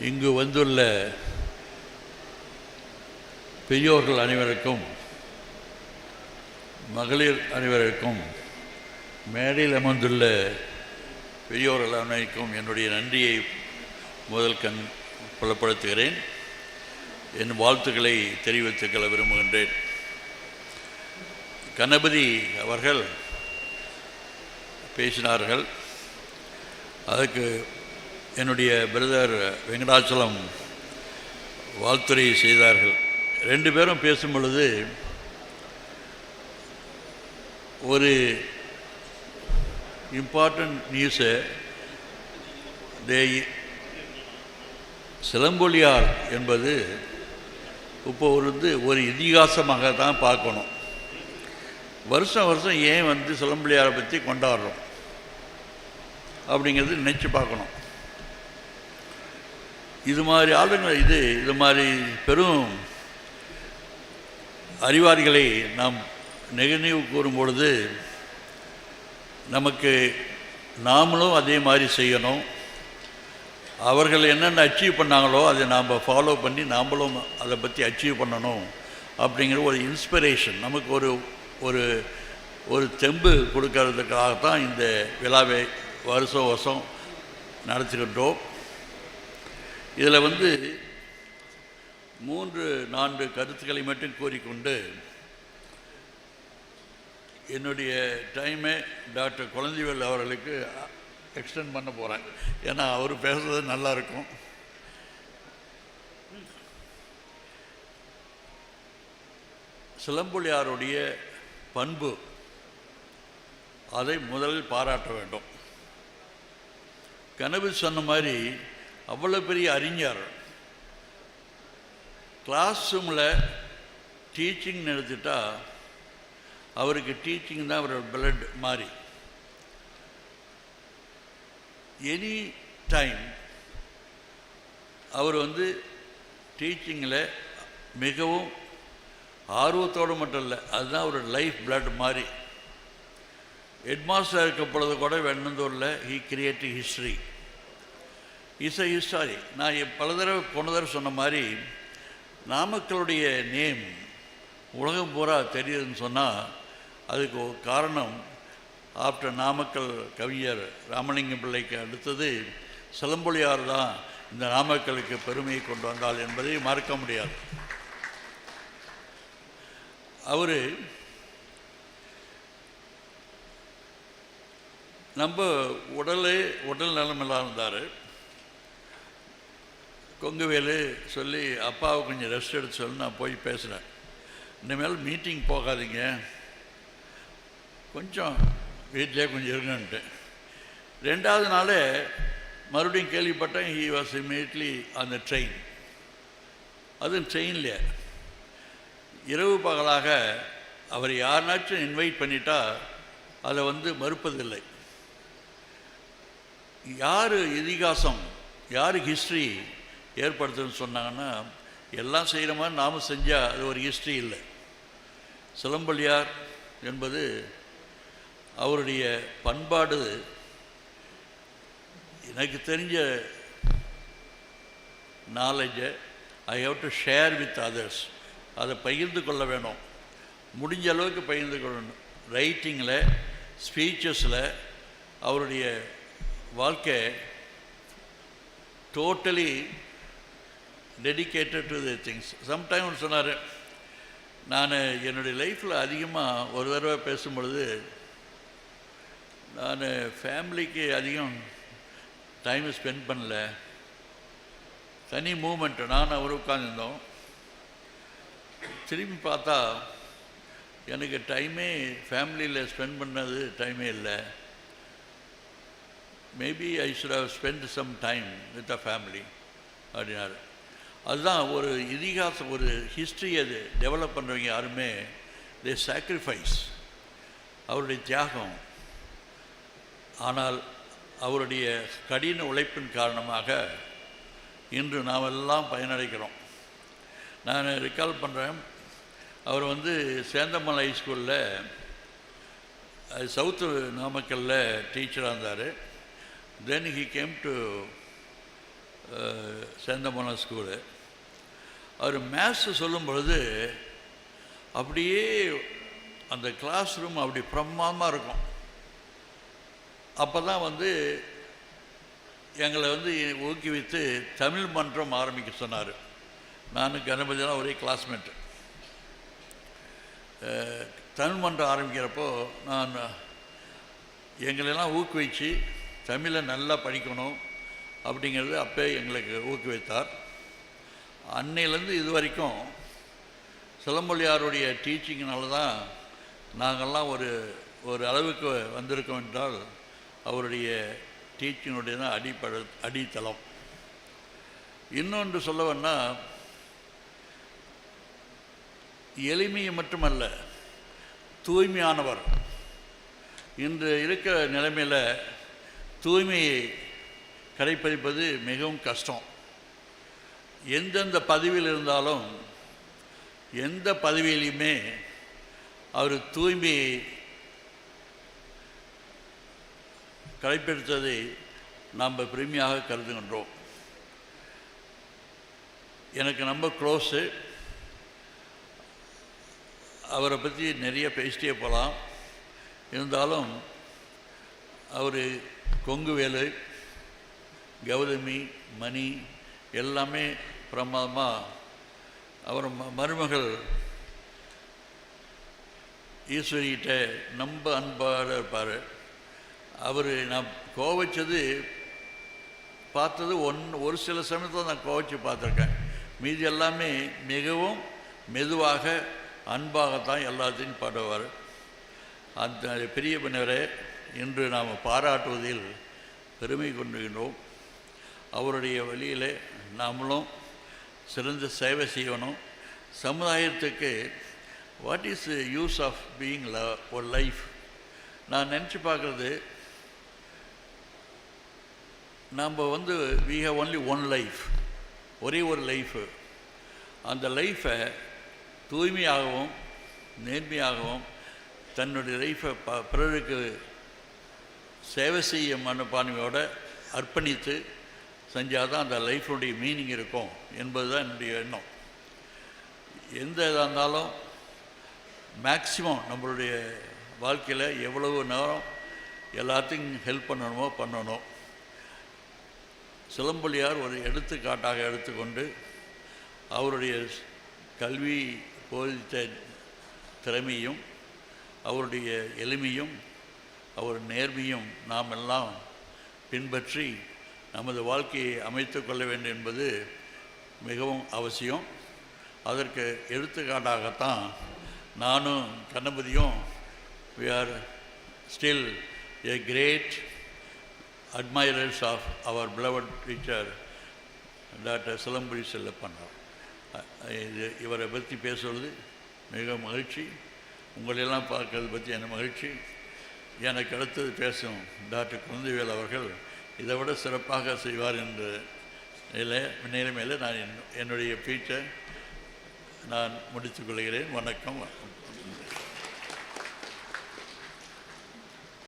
இங்கு வந்துள்ள பெரியோர்கள் அனைவருக்கும் மகளிர் அனைவருக்கும் மேடையில் அமர்ந்துள்ள பெரியோர்கள் அனைவருக்கும் என்னுடைய நன்றியை முதல் கண் புலப்படுத்துகிறேன். என் வாழ்த்துக்களை தெரிவித்துக் கொள்ள விரும்புகின்றேன். கணபதி அவர்கள் பேசினார்கள். அதற்கு என்னுடைய பிரதர் வெங்கடாச்சலம் வாழ்த்துறை செய்தார்கள். ரெண்டு பேரும் பேசும் பொழுது ஒரு இம்பார்ட்டண்ட் நியூஸை தே சிலம்பொலியார் என்பது இப்போ வந்து ஒரு இதிகாசமாக தான் பார்க்கணும். வருஷம் வருஷம் ஏன் வந்து சிலம்பொலியாரை பற்றி கொண்டாடுறோம்? அப்படிங்கிறது நினச்சி பார்க்கணும். இது மாதிரி ஆளுங்க இது இது மாதிரி பெரும் அறிவாளிகளை நாம் நிகழ்நிவு கூறும் பொழுது நமக்கு நாமளும் அதே மாதிரி செய்யணும். அவர்கள் என்னென்ன அச்சீவ் பண்ணாங்களோ அதை நாம் ஃபாலோ பண்ணி நாமளும் அதை பற்றி அச்சீவ் பண்ணணும் அப்படிங்கிற ஒரு இன்ஸ்பிரேஷன் நமக்கு ஒரு ஒரு ஒரு தெம்பு கொடுக்கறதுக்காகத்தான் இந்த விழாவை வருஷம் வருஷம் நடத்திக்கிட்டோம் இதில் வந்து மூன்று நான்கு கருத்துக்களை மட்டும் கூறிக்கொண்டு என்னுடைய டைமை டாக்டர் குழந்தைவேல் அவர்களுக்கு எக்ஸ்டெண்ட் பண்ண போகிறேன். ஏன்னா அவர் பேசுறது நல்லா இருக்கும் சிலம்புலியாருடைய பண்பு அதை முதலில் பாராட்ட வேண்டும். கனவு சொன்ன மாதிரி அவ்வளோ பெரிய அறிஞர். கிளாஸ் ரூமில் டீச்சிங் எடுத்துட்டா அவருக்கு டீச்சிங் தான் அவரோட பிளட் மாதிரி எனி டைம் அவர் வந்து டீச்சிங்கில் மிகவும் ஆர்வத்தோடு மட்டும் இல்லை அதுதான் அவரோட லைஃப் பிளட் மாதிரி ஹெட்மாஸ்டர் இருக்க பொழுது கூட வெண்ணந்தூரில் he creative history is a history நான் எ- பல தடவை போன தடவை சொன்ன மாதிரி நாமக்கலுடைய நேம் உலகம் பூரா தெரியுதுன்னு சொன்னால் அதுக்கு ஒரு காரணம் ஆஃப்டர் நாமக்கல் கவிஞர் ராமலிங்கம் பிள்ளைக்கு அடுத்தது சிலம்பொழியார் தான் இந்த நாமக்கலுக்கு பெருமையை கொண்டு வந்தாள் என்பதை மறக்க முடியாது. அவர் நம்ம உடலே உடல் நலமெல்லாம் இருந்தார். கொங்குவேலு சொல்லி அப்பாவை கொஞ்சம் ரெஸ்ட் எடுத்து சொல்லி நான் போய் பேசுகிறேன் இனிமேல் மீட்டிங் போகாதீங்க. கொஞ்சம் வீட்டிலே கொஞ்சம் இருங்கன்ட்டு. ரெண்டாவது நாளே மறுபடியும் கேள்விப்பட்டேன் ஹி வாஸ் இமீடியட்லி அந்த ட்ரெயின் அதுவும் ட்ரெயின்லையே இரவு பகலாக அவர் யாருனாச்சும் இன்வைட் பண்ணிட்டா அதை வந்து மறுப்பதில்லை. யார் இதிகாசம்? யார் ஹிஸ்ட்ரி ஏற்படுத்துன்னு சொன்னாங்கன்னா எல்லாம் செய்கிற மாதிரி நாம் செஞ்சால் அது ஒரு ஹிஸ்ட்ரி இல்லை. சிலம்பலியார் என்பது அவருடைய பண்பாடு எனக்கு தெரிஞ்ச நாலேஜை I have to share with others அதை பகிர்ந்து கொள்ள வேணும். முடிஞ்ச அளவுக்கு பகிர்ந்து கொள்ளணும். ரைட்டிங்கில் ஸ்பீச்சஸில் அவருடைய வாழ்க்கை totally dedicated to the things sometime சொன்னார் நான் என்னுடைய லைஃப்பில் அதிகமாக ஒரு தடவை பேசும்பொழுது நான் ஃபேமிலிக்கு அதிகம் டைம் ஸ்பெண்ட் பண்ணல. தனி மூமெண்ட்டு நான் அவர் உட்காந்துருந்தோம் திரும்பி பார்த்தா எனக்கு டைமே ஃபேமிலியில் ஸ்பெண்ட் பண்ணது டைமே இல்லை. Maybe I should have spend some time with a family அப்படின்னாரு. அதுதான் ஒரு இதிகாசம் ஒரு ஹிஸ்ட்ரி அது. டெவலப் பண்ணுறவங்க யாருமே தே சாக்ரிஃபைஸ் அவருடைய தியாகம். ஆனால் அவருடைய கடின உழைப்பின் காரணமாக இன்று நாம் எல்லாம் பயனடைக்கிறோம் நான் ரிகால் பண்ணுறேன் அவர் வந்து சேந்தமலை ஹைஸ்கூலில் சவுத்து நாமக்கல்லில் டீச்சராக இருந்தார். Then he came to Senthamalam school our maths சொல்லும் பொழுது அப்படியே அந்த கிளாஸ் ரூம் அப்படி பிரம்மாதமாக இருக்கும். அப்போ தான் வந்து எங்களை வந்து ஊக்குவித்து தமிழ் மன்றம் ஆரம்பிக்க சொன்னார். நானும் கணபதியெல்லாம் ஒரே கிளாஸ்மேட்டு தமிழ் மன்றம் ஆரம்பிக்கிறப்போ நான் எங்களெல்லாம் ஊக்குவிச்சு தமிழை நல்லா படிக்கணும் அப்படிங்கிறது அப்போ எங்களுக்கு ஊக்குவித்தார். அன்னையிலேருந்து இது வரைக்கும் சிலம்பொழியாருடைய டீச்சிங்கினால தான் நாங்கள்லாம் ஒரு ஒரு அளவுக்கு வந்திருக்கோம் என்றால் அவருடைய டீச்சிங்குடைய தான் அடிப்படை அடித்தளம். இன்னொன்று சொல்லவன்னா எளிமையை மட்டுமல்ல தூய்மையானவர். இன்று இருக்கிற நிலைமையில் தூய்மையை கடைப்பிடிப்பது மிகவும் கஷ்டம். எந்தெந்த பதவியில் இருந்தாலும் எந்த பதவியிலையுமே அவர் தூய்மையை கடைப்பிடித்ததை நாம் பெருமையாக கருதுகின்றோம். எனக்கு ரொம்ப க்ளோஸு அவரை பற்றி நிறைய பேசிட்டே போகலாம் இருந்தாலும் அவர் கொங்குவேலு கௌதமி மணி எல்லாமே பிரமாதமாக அவர் ம மருமகள் ஈஸ்வரிகிட்ட ரொம்ப அன்பாக இருப்பார். அவர் நான் கோவச்சது பார்த்தது ஒன் ஒரு சில சமயத்தில் நான் கோவச்சு பார்த்துருக்கேன். மீதி எல்லாமே மிகவும் மெதுவாக அன்பாகத்தான் எல்லாத்தையும் பாடுவார். அந்த பெரிய பின்னரே இன்று நாம் பாராட்டுவதில் பெருமை கொண்டுகின்றோம். அவருடைய வழியிலே நாமளும் சிறந்த சேவை செய்யணும். சமுதாயத்துக்கு what is use of being ல ஒரு லைஃப் நான் நினச்சி பார்க்குறது நாம் வந்து we have only one life ஒரே ஒரு லைஃபு அந்த லைஃப்பை தூய்மையாகவும் நேர்மையாகவும் தன்னுடைய லைஃப்பை ப பிறருக்கு சேவை செய்ய மனப்பான்மையோடு அர்ப்பணித்து செஞ்சால் தான் அந்த லைஃபுடைய மீனிங் இருக்கும் என்பது தான் என்னுடைய எண்ணம். எந்த இதாக இருந்தாலும் மேக்சிமம் நம்மளுடைய வாழ்க்கையில் எவ்வளவு நேரம் எல்லாத்தையும் ஹெல்ப் பண்ணணுமோ பண்ணணும். சிலம்பொழியார் ஒரு எடுத்துக்காட்டாக எடுத்துக்கொண்டு அவருடைய கல்வி போதித்த திறமையும் அவருடைய எளிமையும் அவர் நேர்மையும் நாம் எல்லாம் பின்பற்றி நமது வாழ்க்கையை அமைத்து கொள்ள வேண்டும் என்பது மிகவும் அவசியம். அதற்கு எடுத்துக்காட்டாகத்தான் நானும் கணபதியும் we are still a great admirers of our beloved teacher doctor Silamburi செல்லப்பண்ணார் இது இவரை பற்றி பேசுவது மிக மகிழ்ச்சி. உங்களெல்லாம் பார்க்கறது பற்றி என்ன மகிழ்ச்சி. எனக்கு அடுத்தது பேசும் டாக்டர் குழந்தைவேல் அவர்கள் இதை விட சிறப்பாக செய்வார் என்ற நிலை மேலே நான் என்னுடைய பீச்சை நான் முடித்துக்கொள்கிறேன் வணக்கம்.